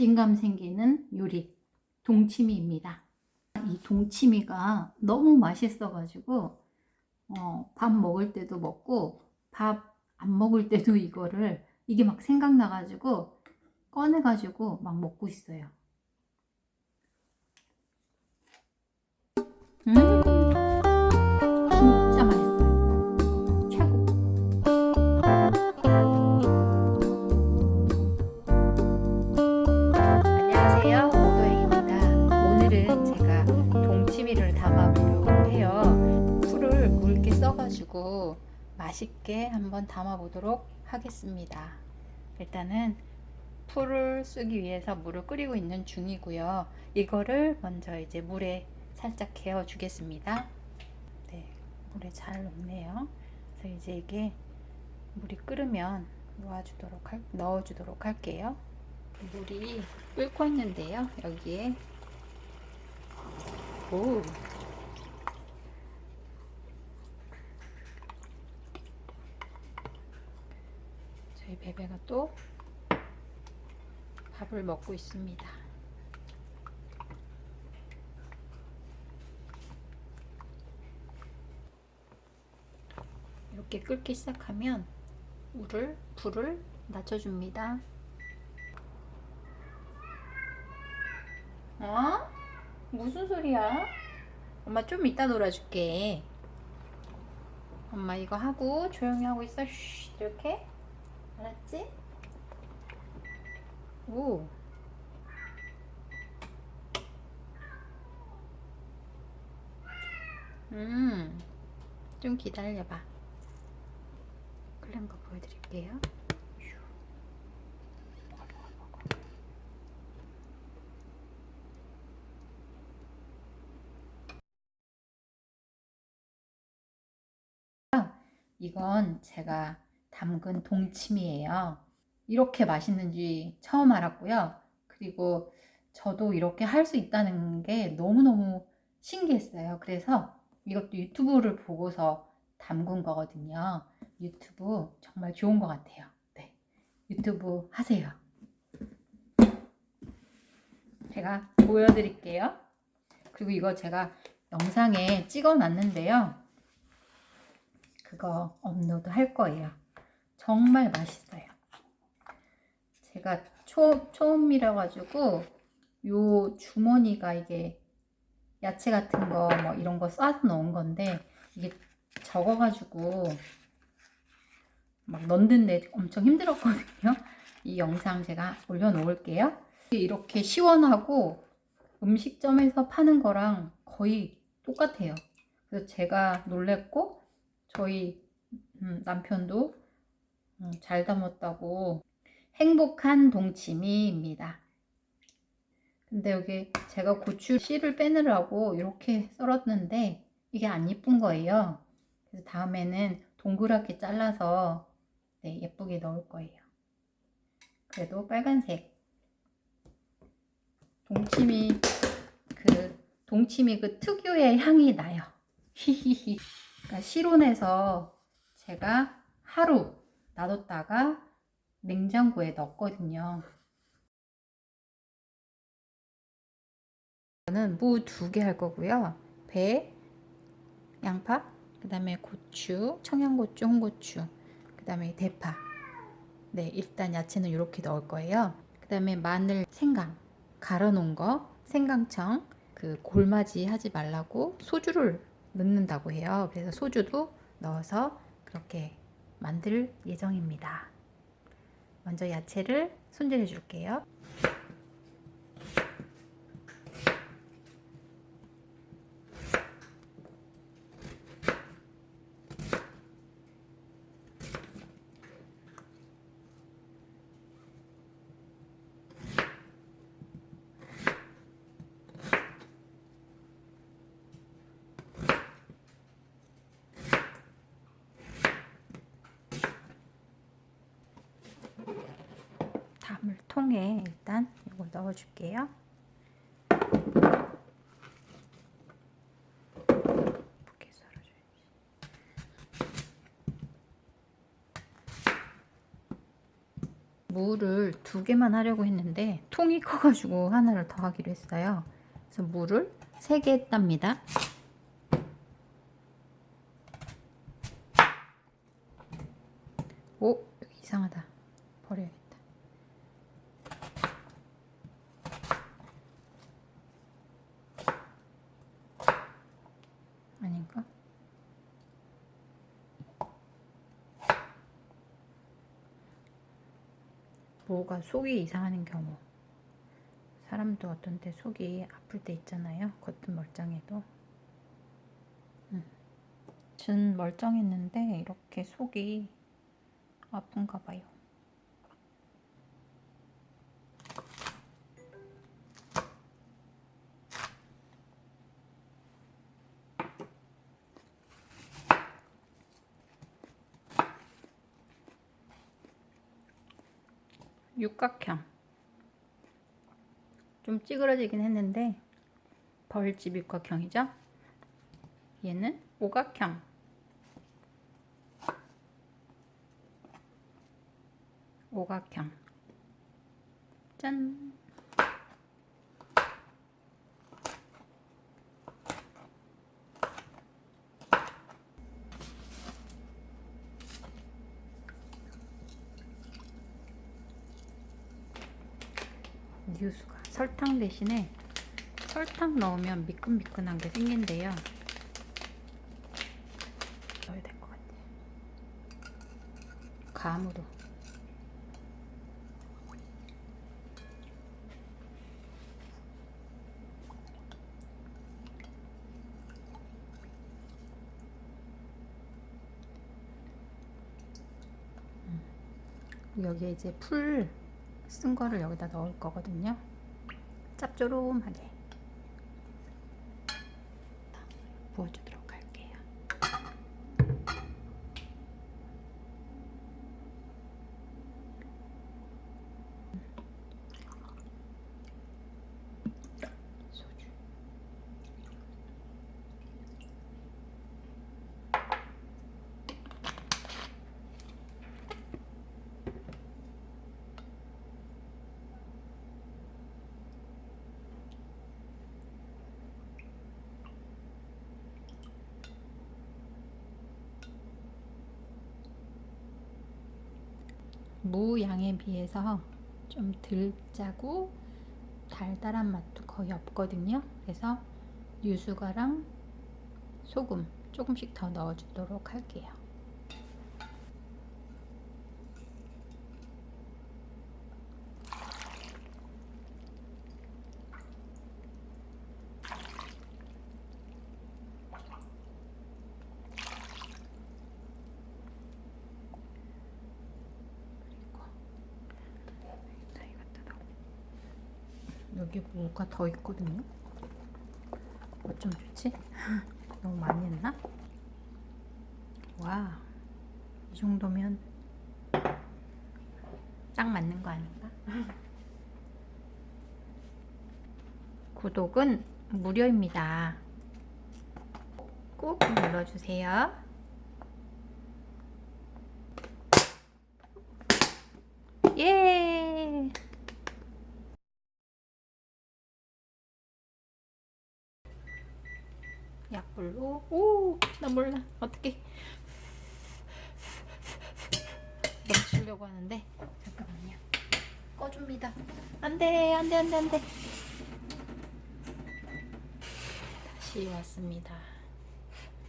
자신감 생기는 요리 동치미입니다. 이 동치미가 너무 맛있어가지고 어, 밥 먹을 때도 먹고 밥 안 먹을 때도 이거를 이게 막 생각나가지고 꺼내가지고 막 먹고 있어요. 음, 가지고 맛있게 한번 담아 보도록 하겠습니다. 일단은 풀을 쓰기 위해서 물을 끓이고 있는 중이고요. 이거를 먼저 이제 물에 살짝 개어 주겠습니다. 네, 물에 잘 넣네요. 그래서 이제 이게 물이 끓으면 놓아주도록 할, 넣어주도록 할게요. 물이 끓고 있는데요. 여기에 오 저희 베베가 또 밥을 먹고 있습니다. 이렇게 끓기 시작하면 물을 불을 낮춰줍니다. 어? 무슨 소리야? 엄마 좀 이따 놀아줄게. 엄마 이거 하고 조용히 하고 있어. 쉬, 이렇게. 알았지? 오. 음. 좀 기다려봐. 끓는 거 보여드릴게요. 휴. 이건 제가 담근 동치미예요. 이렇게 맛있는지 처음 알았고요. 그리고 저도 이렇게 할 수 있다는 게 너무너무 신기했어요. 그래서 이것도 유튜브를 보고서 담근 거거든요. 유튜브 정말 좋은 것 같아요. 네. 유튜브 하세요. 제가 보여드릴게요. 그리고 이거 제가 영상에 찍어 놨는데요. 그거 업로드 할 거예요. 정말 맛있어요. 제가 초, 처음이라 가지고 요 주머니가 이게 야채 같은 거 뭐 이런 거 싸서 넣은 건데 이게 적어가지고 막 넣는데 엄청 힘들었거든요. 이 영상 제가 올려놓을게요. 이렇게 시원하고 음식점에서 파는 거랑 거의 똑같아요. 그래서 제가 놀랬고 저희 음, 남편도 음, 잘 담았다고 행복한 동치미입니다. 근데 여기 제가 고추 씨를 빼느라고 이렇게 썰었는데 이게 안 예쁜 거예요. 그래서 다음에는 동그랗게 잘라서 네, 예쁘게 넣을 거예요. 그래도 빨간색 동치미 그 동치미 그 특유의 향이 나요. 히히히. 그러니까 실온에서 제가 하루 놔뒀다가 냉장고에 넣었거든요. 저는 무 두 개 할 거고요. 배, 양파, 그 다음에 고추, 청양고추, 홍고추, 그 다음에 대파. 네, 일단 야채는 이렇게 넣을 거예요. 그 다음에 마늘, 생강, 갈아 놓은 거, 생강청, 그 골맞이 하지 말라고 소주를 넣는다고 해요. 그래서 소주도 넣어서 그렇게 만들 예정입니다. 먼저 야채를 손질해 줄게요. 담을 통에 일단 이걸 넣어줄게요. 물을 두 개만 하려고 했는데 통이 커가지고 하나를 더 하기로 했어요. 그래서 물을 세 개 했답니다. 오 이상하다. 버려야겠다. 아닌가? 뭐가 속이 이상하는 경우 사람도 어떤 때 속이 아플 때 있잖아요 겉은 멀쩡해도 음. 전 멀쩡했는데 이렇게 속이 아픈가 봐요 육각형. 좀 찌그러지긴 했는데 벌집 육각형이죠? 얘는 오각형. 오각형. 짠 뉴스가 설탕 대신에 설탕 넣으면 미끈미끈한 게 생긴대요. 넣어야 될 것 같아. 감으로. 음. 여기에 이제 풀 쓴 거를 여기다 넣을 거거든요. 짭조름하게 부어주도록 할게요. 소주. 무 양에 비해서 좀 덜 짜고 달달한 맛도 거의 없거든요. 그래서 유수가랑 소금 조금씩 더 넣어주도록 할게요. 여기 뭐가 더 있거든요. 어쩜 좋지? 너무 많이 했나? 와, 이 정도면 딱 맞는 거 아닌가? 구독은 무료입니다. 꼭 눌러주세요. 예! 약불로 오, 나 몰라. 어떻게 넘치려고 하는데 잠깐만요. 꺼줍니다. 안돼, 안돼, 안돼, 안돼. 다시 왔습니다.